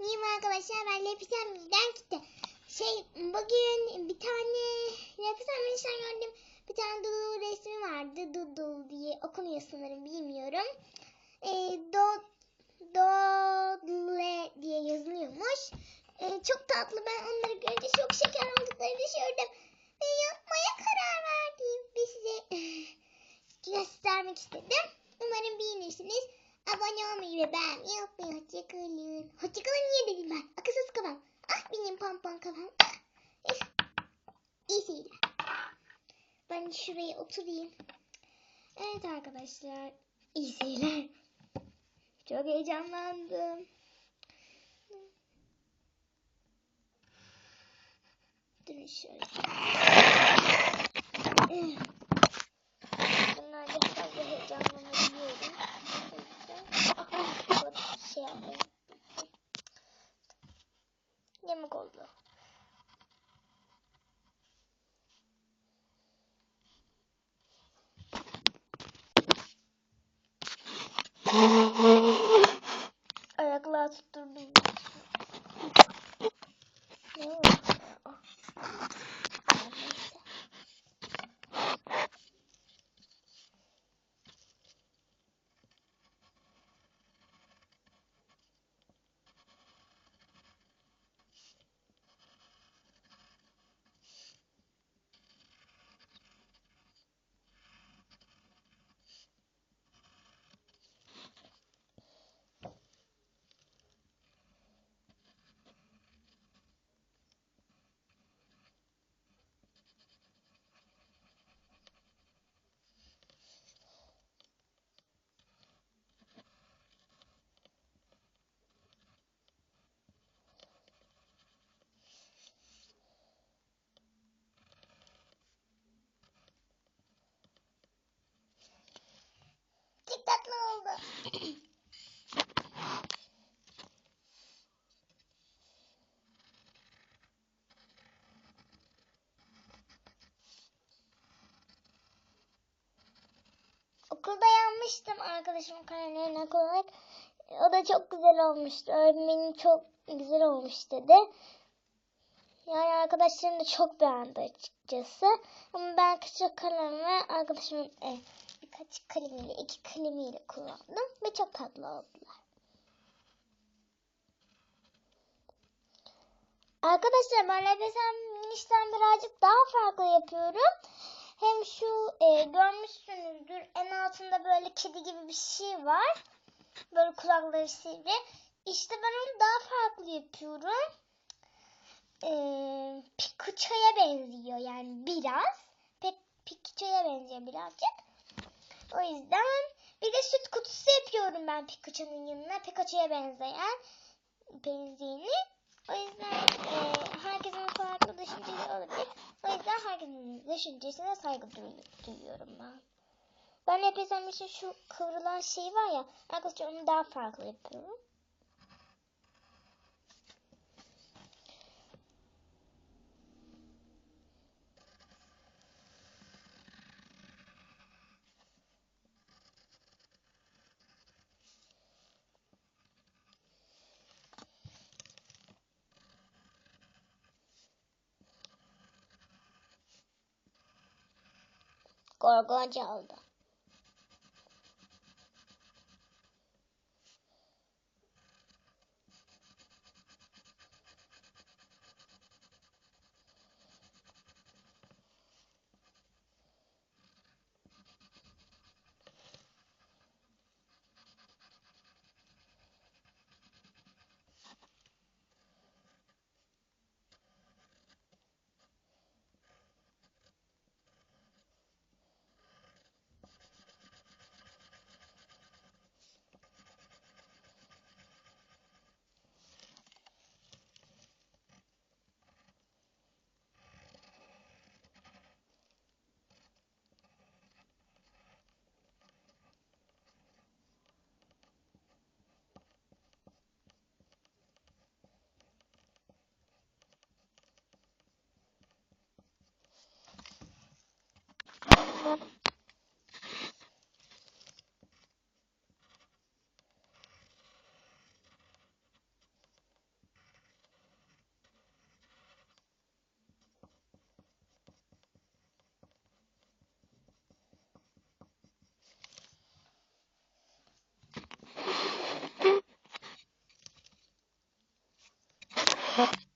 Merhaba arkadaşlar ben Lepisen Bilden gitti. Şey bugün bir tane Lepisen Bilden gördüm. Bir tane Dudu resmi vardı. Dudu diye okunuyor sanırım bilmiyorum. E, do, Dodle diye yazılıyormuş. E, çok tatlı ben onları görünce çok şeker olduklarını düşündüm. Ve yapmaya karar verdim. Ve size göstermek istedim. Umarım beğenirsiniz. Abone olmayı ve beğenmeyi şuraya oturayım. Evet arkadaşlar. İyi seyirler. Çok heyecanlandım. Okulda yanmıştım arkadaşımın karnelerine koyarak. O da çok güzel olmuştu. Öğretmenim çok güzel olmuş dedi. Yani arkadaşlarım da çok beğendi açıkçası. Ama ben küçük kalem ve arkadaşımın e, birkaç kalemiyle, iki kalemiyle kullandım. Ve çok tatlı oldular. Arkadaşlar ben LPS'm minişten birazcık daha farklı yapıyorum. Hem şu e, görmüşsünüzdür en altında böyle kedi gibi bir şey var. Böyle kulakları sivri. İşte ben onu daha farklı yapıyorum. E, Pikachu'ya benziyor yani biraz. Pikachu'ya benziyor birazcık. O yüzden bir de süt kutusu yapıyorum ben Pikachu'nun yanına. Pikachu'ya benzeyen benzeyeni. O yüzden e, herkesin farklı düşünceleri olabilir. O yüzden herkesin düşüncesine saygı duy- duyuyorum ben. Ben hep için şu kıvrılan şey var ya arkadaşlar onu daha farklı yapıyorum. 我刚交的。え?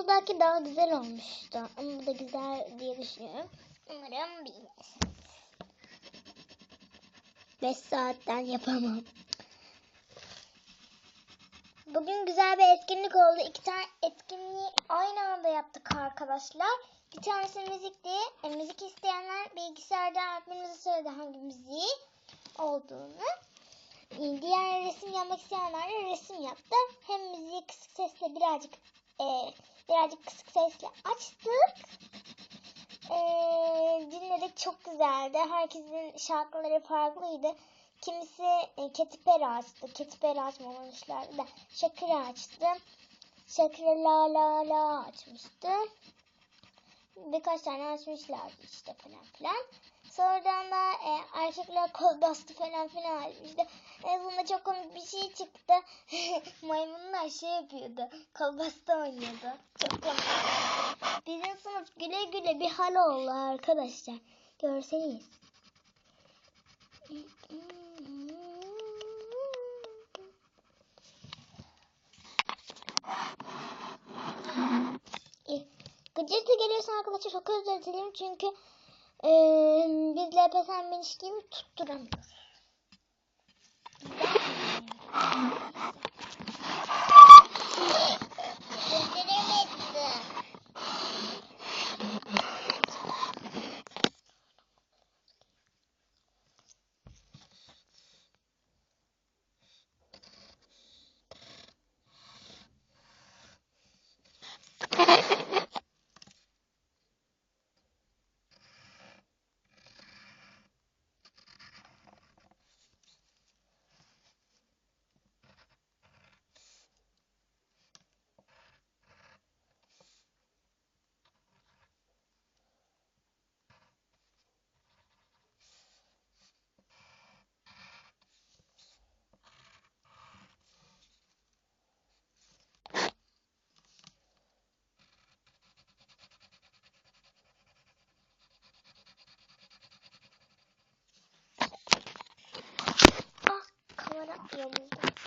Okuldaki daha güzel olmuştu. Ama bu da güzel diye düşünüyorum. Umarım beğenirsiniz. 5 saatten yapamam. Bugün güzel bir etkinlik oldu. İki tane etkinliği aynı anda yaptık arkadaşlar. Bir tanesi müzikti. E, müzik isteyenler bilgisayardan öğretmenimize söyledi hangi müziği olduğunu. E, diğer resim yapmak isteyenler de resim yaptı. Hem müziği kısık sesle birazcık e, birazcık kısık sesle açtık. E, dinledik çok güzeldi. Herkesin şarkıları farklıydı. Kimisi e, Katy Perry açtı. Katy Perry açmamışlardı da Shakira açtı. Shakira la la la açmıştı. Birkaç tane açmışlardı işte falan filan. Sonradan da e, erkekler kol bastı falan filan açmıştı. En sonunda çok komik bir şey çıktı. Maymunlar şey yapıyordu. Kol bastı oynuyordu. Çok komik. Bizim sınıf güle güle bir hal oldu arkadaşlar. Görseniz. Gıcırtı geliyorsa arkadaşlar çok özür dilerim çünkü e, biz LPS'en beniş gibi tutturamıyoruz. Gönderemedim. Kamera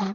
Mm-hmm.